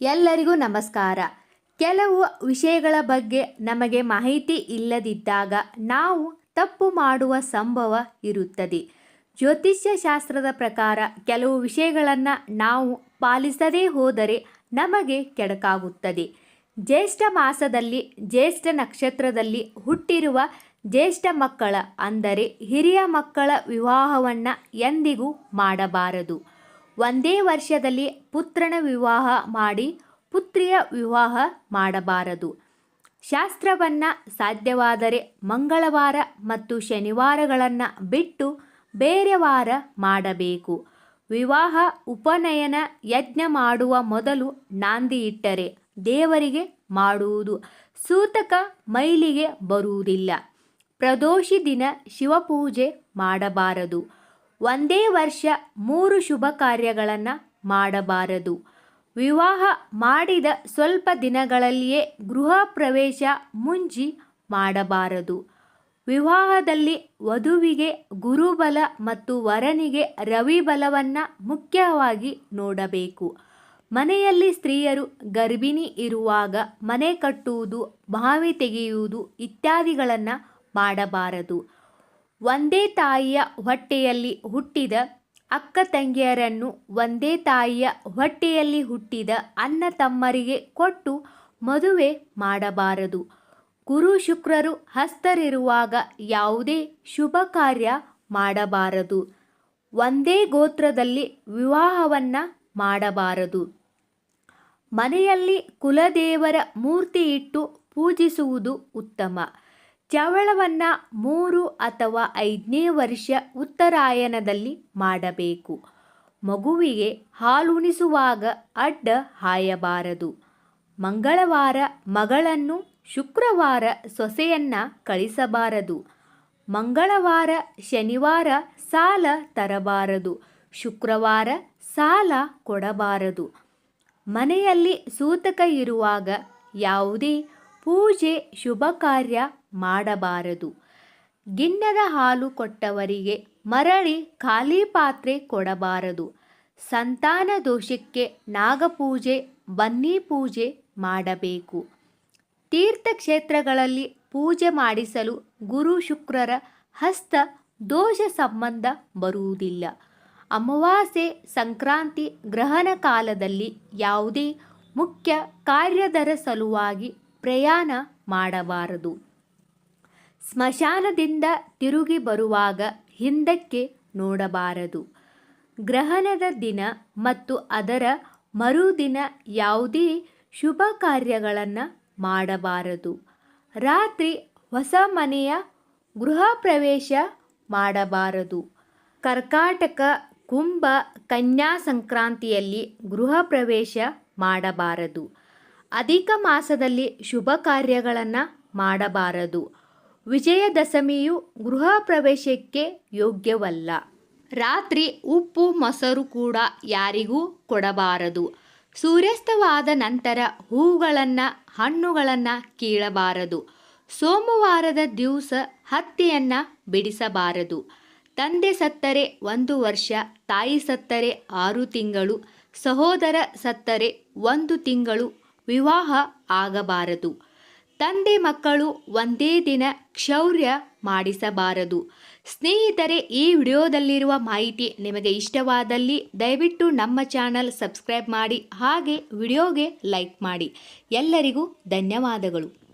ಎಲ್ಲರಿಗೂ ನಮಸ್ಕಾರ. ಕೆಲವು ವಿಷಯಗಳ ಬಗ್ಗೆ ನಮಗೆ ಮಾಹಿತಿ ಇಲ್ಲದಿದ್ದಾಗ ನಾವು ತಪ್ಪು ಮಾಡುವ ಸಂಭವ ಇರುತ್ತದೆ. ಜ್ಯೋತಿಷ್ಯ ಶಾಸ್ತ್ರದ ಪ್ರಕಾರ ಕೆಲವು ವಿಷಯಗಳನ್ನು ನಾವು ಪಾಲಿಸದೇ ಹೋದರೆ ನಮಗೆ ಕೆಡಕಾಗುತ್ತದೆ. ಜ್ಯೇಷ್ಠ ಮಾಸದಲ್ಲಿ ಜ್ಯೇಷ್ಠ ನಕ್ಷತ್ರದಲ್ಲಿ ಹುಟ್ಟಿರುವ ಜ್ಯೇಷ್ಠ ಮಕ್ಕಳ ಅಂದರೆ ಹಿರಿಯ ಮಕ್ಕಳ ವಿವಾಹವನ್ನು ಎಂದಿಗೂ ಮಾಡಬಾರದು. ಒಂದೇ ವರ್ಷದಲ್ಲಿ ಪುತ್ರನ ವಿವಾಹ ಮಾಡಿ ಪುತ್ರಿಯ ವಿವಾಹ ಮಾಡಬಾರದು. ಶಾಸ್ತ್ರವನ್ನು ಸಾಧ್ಯವಾದರೆ ಮಂಗಳವಾರ ಮತ್ತು ಶನಿವಾರಗಳನ್ನು ಬಿಟ್ಟು ಬೇರೆ ವಾರ ಮಾಡಬೇಕು. ವಿವಾಹ ಉಪನಯನ ಯಜ್ಞ ಮಾಡುವ ಮೊದಲು ನಾಂದಿ ಇಟ್ಟರೆ ದೇವರಿಗೆ ಮಾಡುವುದು. ಸೂತಕ ಮೈಲಿಗೆ ಬರುವುದಿಲ್ಲ. ಪ್ರದೋಷಿ ದಿನ ಶಿವಪೂಜೆ ಮಾಡಬಾರದು. ಒಂದೇ ವರ್ಷ ಮೂರು ಶುಭ ಕಾರ್ಯಗಳನ್ನು ಮಾಡಬಾರದು. ವಿವಾಹ ಮಾಡಿದ ಸ್ವಲ್ಪ ದಿನಗಳಲ್ಲಿಯೇ ಗೃಹ ಪ್ರವೇಶ ಮುಂಜಿ ಮಾಡಬಾರದು. ವಿವಾಹದಲ್ಲಿ ವಧುವಿಗೆ ಗುರುಬಲ ಮತ್ತು ವರನಿಗೆ ರವಿಬಲವನ್ನು ಮುಖ್ಯವಾಗಿ ನೋಡಬೇಕು. ಮನೆಯಲ್ಲಿ ಸ್ತ್ರೀಯರು ಗರ್ಭಿಣಿ ಇರುವಾಗ ಮನೆ ಕಟ್ಟುವುದು, ಬಾವಿ ತೆಗೆಯುವುದು ಇತ್ಯಾದಿಗಳನ್ನು ಮಾಡಬಾರದು. ಒಂದೇ ತಾಯಿಯ ಹೊಟ್ಟೆಯಲ್ಲಿ ಹುಟ್ಟಿದ ಅಕ್ಕ ತಂಗಿಯರನ್ನು ಒಂದೇ ತಾಯಿಯ ಹೊಟ್ಟೆಯಲ್ಲಿ ಹುಟ್ಟಿದ ಅಣ್ಣ ತಮ್ಮರಿಗೆ ಕೊಟ್ಟು ಮದುವೆ ಮಾಡಬಾರದು. ಗುರು ಶುಕ್ರರು ಹಸ್ತರಿರುವಾಗ ಯಾವುದೇ ಶುಭ ಕಾರ್ಯ ಮಾಡಬಾರದು. ಒಂದೇ ಗೋತ್ರದಲ್ಲಿ ವಿವಾಹವನ್ನು ಮಾಡಬಾರದು. ಮನೆಯಲ್ಲಿ ಕುಲದೇವರ ಮೂರ್ತಿ ಇಟ್ಟು ಪೂಜಿಸುವುದು ಉತ್ತಮ. ಚವಳವನ್ನು ಮೂರು ಅಥವಾ ಐದನೇ ವರ್ಷ ಉತ್ತರಾಯಣದಲ್ಲಿ ಮಾಡಬೇಕು. ಮಗುವಿಗೆ ಹಾಲುಣಿಸುವಾಗ ಅಡ್ಡ ಹಾಯಬಾರದು. ಮಂಗಳವಾರ ಮಗಳನ್ನು ಶುಕ್ರವಾರ ಸೊಸೆಯನ್ನ ಕಳಿಸಬಾರದು. ಮಂಗಳವಾರ ಶನಿವಾರ ಸಾಲ ತರಬಾರದು. ಶುಕ್ರವಾರ ಸಾಲ ಕೊಡಬಾರದು. ಮನೆಯಲ್ಲಿ ಸೂತಕ ಇರುವಾಗ ಯಾವುದೇ ಪೂಜೆ ಶುಭ ಕಾರ್ಯ ಮಾಡಬಾರದು. ಗಿಣ್ಣದ ಹಾಲು ಕೊಟ್ಟವರಿಗೆ ಮರಳಿ ಖಾಲಿ ಪಾತ್ರೆ ಕೊಡಬಾರದು. ಸಂತಾನ ದೋಷಕ್ಕೆ ನಾಗಪೂಜೆ, ಬನ್ನಿ ಪೂಜೆ ಮಾಡಬೇಕು. ತೀರ್ಥಕ್ಷೇತ್ರಗಳಲ್ಲಿ ಪೂಜೆ ಮಾಡಿಸಲು ಗುರು ಶುಕ್ರರ ಹಸ್ತ ದೋಷ ಸಂಬಂಧ ಬರುವುದಿಲ್ಲ. ಅಮಾವಾಸ್ಯೆ, ಸಂಕ್ರಾಂತಿ, ಗ್ರಹಣ ಕಾಲದಲ್ಲಿ ಯಾವುದೇ ಮುಖ್ಯ ಕಾರ್ಯದರ ಸಲುವಾಗಿ ಪ್ರಯಾಣ ಮಾಡಬಾರದು. ಸ್ಮಶಾನದಿಂದ ತಿರುಗಿ ಬರುವಾಗ ಹಿಂದಕ್ಕೆ ನೋಡಬಾರದು. ಗ್ರಹಣದ ದಿನ ಮತ್ತು ಅದರ ಮರುದಿನ ಯಾವುದೇ ಶುಭ ಕಾರ್ಯಗಳನ್ನು ಮಾಡಬಾರದು. ರಾತ್ರಿ ಹೊಸ ಮನೆಯ ಗೃಹ ಪ್ರವೇಶ ಮಾಡಬಾರದು. ಕರ್ಕಾಟಕ, ಕುಂಭ, ಕನ್ಯಾ ಸಂಕ್ರಾಂತಿಯಲ್ಲಿ ಗೃಹ ಪ್ರವೇಶ ಮಾಡಬಾರದು. ಅಧಿಕ ಮಾಸದಲ್ಲಿ ಶುಭ ಕಾರ್ಯಗಳನ್ನು ಮಾಡಬಾರದು. ವಿಜಯದಶಮಿಯು ಗೃಹ ಪ್ರವೇಶಕ್ಕೆ ಯೋಗ್ಯವಲ್ಲ. ರಾತ್ರಿ ಉಪ್ಪು ಮೊಸರು ಕೂಡ ಯಾರಿಗೂ ಕೊಡಬಾರದು. ಸೂರ್ಯಾಸ್ತವಾದ ನಂತರ ಹೂಗಳನ್ನು, ಹಣ್ಣುಗಳನ್ನು ಕೀಳಬಾರದು. ಸೋಮವಾರದ ದಿವಸ ಹತ್ತಿಯನ್ನು ಬಿಡಿಸಬಾರದು. ತಂದೆ ಸತ್ತರೆ ಒಂದು ವರ್ಷ, ತಾಯಿ ಸತ್ತರೆ ಆರು ತಿಂಗಳು, ಸಹೋದರ ಸತ್ತರೆ ಒಂದು ತಿಂಗಳು ವಿವಾಹ ಆಗಬಾರದು. ತಂದೆ ಮಕ್ಕಳು ಒಂದೇ ದಿನ ಕ್ಷೌರ್ಯ ಮಾಡಿಸಬಾರದು. ಸ್ನೇಹಿತರೆ, ಈ ವಿಡಿಯೋದಲ್ಲಿರುವ ಮಾಹಿತಿ ನಿಮಗೆ ಇಷ್ಟವಾದಲ್ಲಿ ದಯವಿಟ್ಟು ನಮ್ಮ ಚಾನಲ್ ಸಬ್ಸ್ಕ್ರೈಬ್ ಮಾಡಿ, ಹಾಗೆ ವಿಡಿಯೋಗೆ ಲೈಕ್ ಮಾಡಿ. ಎಲ್ಲರಿಗೂ ಧನ್ಯವಾದಗಳು.